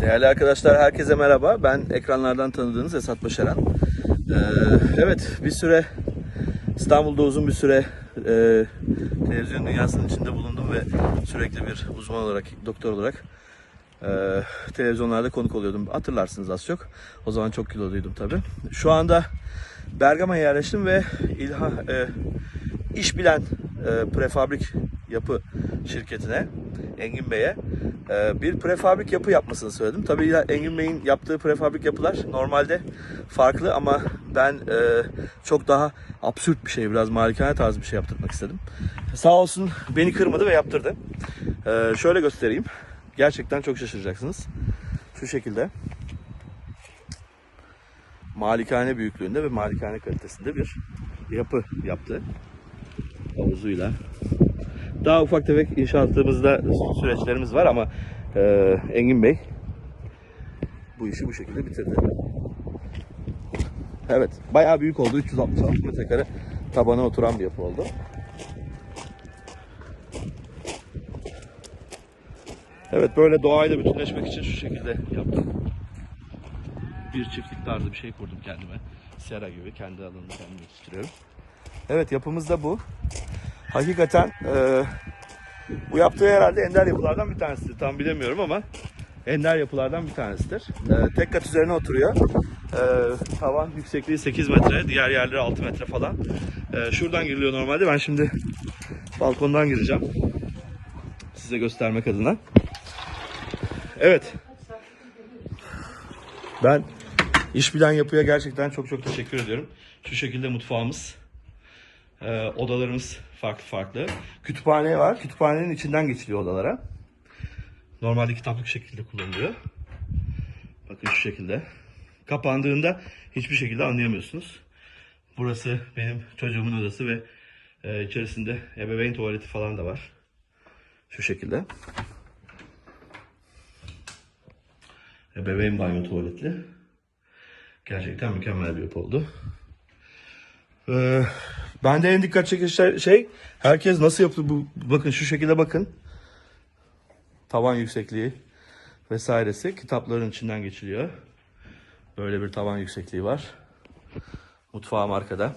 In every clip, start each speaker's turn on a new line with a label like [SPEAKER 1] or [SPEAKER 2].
[SPEAKER 1] Değerli arkadaşlar herkese merhaba. Ben ekranlardan tanıdığınız Esat Başaran. Ee, evet bir süre İstanbul'da uzun bir süre e, televizyon dünyasının içinde bulundum ve sürekli bir uzman olarak, doktor olarak e, televizyonlarda konuk oluyordum. Hatırlarsınız az çok. O zaman çok kiloluydum tabii. Şu anda Bergama'ya yerleştim ve İlha, e, iş bilen e, prefabrik yapı şirketine Engin Bey'e bir prefabrik yapı yapmasını söyledim. Tabii Engin Bey'in yaptığı prefabrik yapılar normalde farklı ama ben çok daha absürt bir şey, biraz malikane tarzı bir şey yaptırmak istedim. Sağ olsun beni kırmadı ve yaptırdı. Şöyle göstereyim. Gerçekten çok şaşıracaksınız. Şu şekilde malikane büyüklüğünde ve malikane kalitesinde bir yapı yaptı. Havuzuyla. Daha ufak tefek inşaatımızda süreçlerimiz var ama e, Engin Bey bu işi bu şekilde bitirdi. Evet, bayağı büyük oldu. 366 metrekare tabana oturan bir yapı oldu. Evet, böyle doğayla bütünleşmek için şu şekilde yaptım. Bir çiftlik tarzı bir şey kurdum kendime. Sera gibi kendi alanımı kendim yetiştiriyorum. Evet, yapımız da bu. Hakikaten e, bu yaptığı herhalde ender yapılardan bir tanesidir. Tam bilemiyorum ama ender yapılardan bir tanesidir. E, tek kat üzerine oturuyor. E, tavan yüksekliği 8 metre, diğer yerleri 6 metre falan. E, şuradan giriliyor normalde. Ben şimdi balkondan gireceğim. Size göstermek adına. Evet. Ben iş bilen yapıya gerçekten çok çok teşekkür ediyorum. Şu şekilde mutfağımız. Ee, odalarımız farklı farklı. Kütüphane var. Kütüphanenin içinden geçiliyor odalara. Normalde kitaplık şekilde kullanılıyor. Bakın şu şekilde. Kapandığında hiçbir şekilde anlayamıyorsunuz. Burası benim çocuğumun odası ve e, içerisinde ebeveyn tuvaleti falan da var. Şu şekilde. Ebeveyn banyo tuvaletli. Gerçekten mükemmel bir yapı oldu. Ee, ben de en dikkat çekici şey- şey herkes nasıl yaptı bu bakın şu şekilde bakın. Tavan yüksekliği vesairesi kitapların içinden geçiliyor. Böyle bir tavan yüksekliği var. Mutfağım arkada.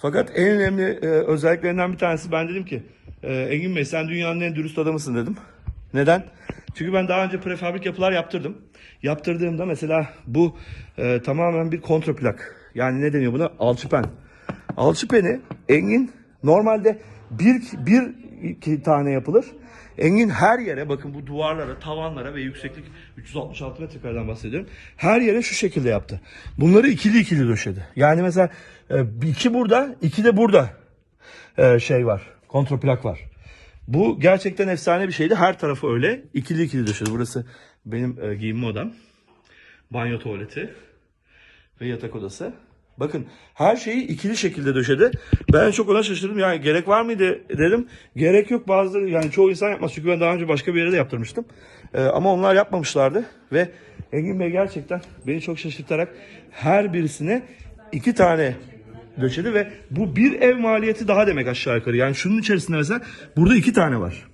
[SPEAKER 1] Fakat en önemli e, özelliklerinden bir tanesi ben dedim ki e, Engin Bey sen dünyanın en dürüst adamısın dedim. Neden? Çünkü ben daha önce prefabrik yapılar yaptırdım. Yaptırdığımda mesela bu e, tamamen bir kontraplak. Yani ne deniyor buna? Alçıpen. Alçıpeni Engin normalde bir, bir iki tane yapılır. Engin her yere bakın bu duvarlara, tavanlara ve yükseklik 366 metrekareden bahsediyorum. Her yere şu şekilde yaptı. Bunları ikili ikili döşedi. Yani mesela e, iki burada, iki de burada e, şey var. Kontraplak var. Bu gerçekten efsane bir şeydi. Her tarafı öyle. İkili ikili döşedi. Burası benim e, giyinme odam. Banyo tuvaleti ve yatak odası. Bakın her şeyi ikili şekilde döşedi. Ben çok ona şaşırdım. Yani gerek var mıydı dedim. Gerek yok bazıları yani çoğu insan yapmaz. Çünkü ben daha önce başka bir yere de yaptırmıştım. Ee, ama onlar yapmamışlardı. Ve Engin Bey gerçekten beni çok şaşırtarak her birisine iki tane döşedi ve bu bir ev maliyeti daha demek aşağı yukarı. Yani şunun içerisinde mesela burada iki tane var.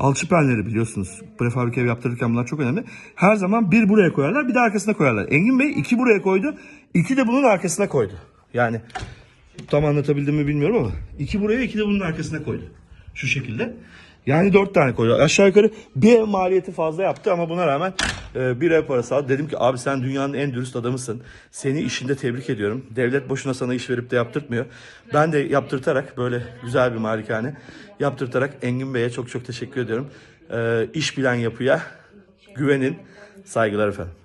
[SPEAKER 1] Alçıpenleri biliyorsunuz. Prefabrik ev yaptırırken bunlar çok önemli. Her zaman bir buraya koyarlar bir de arkasına koyarlar. Engin Bey iki buraya koydu. iki de bunun arkasına koydu. Yani tam anlatabildim mi bilmiyorum ama iki buraya iki de bunun arkasına koydu. Şu şekilde. Yani dört tane koydu. Aşağı yukarı bir ev maliyeti fazla yaptı ama buna rağmen e, bir ev parası aldı. Dedim ki abi sen dünyanın en dürüst adamısın. Seni işinde tebrik ediyorum. Devlet boşuna sana iş verip de yaptırtmıyor. Ben de yaptırtarak böyle güzel bir malikane yaptırtarak Engin Bey'e çok çok teşekkür ediyorum. E, iş bilen yapıya güvenin. Saygılar efendim.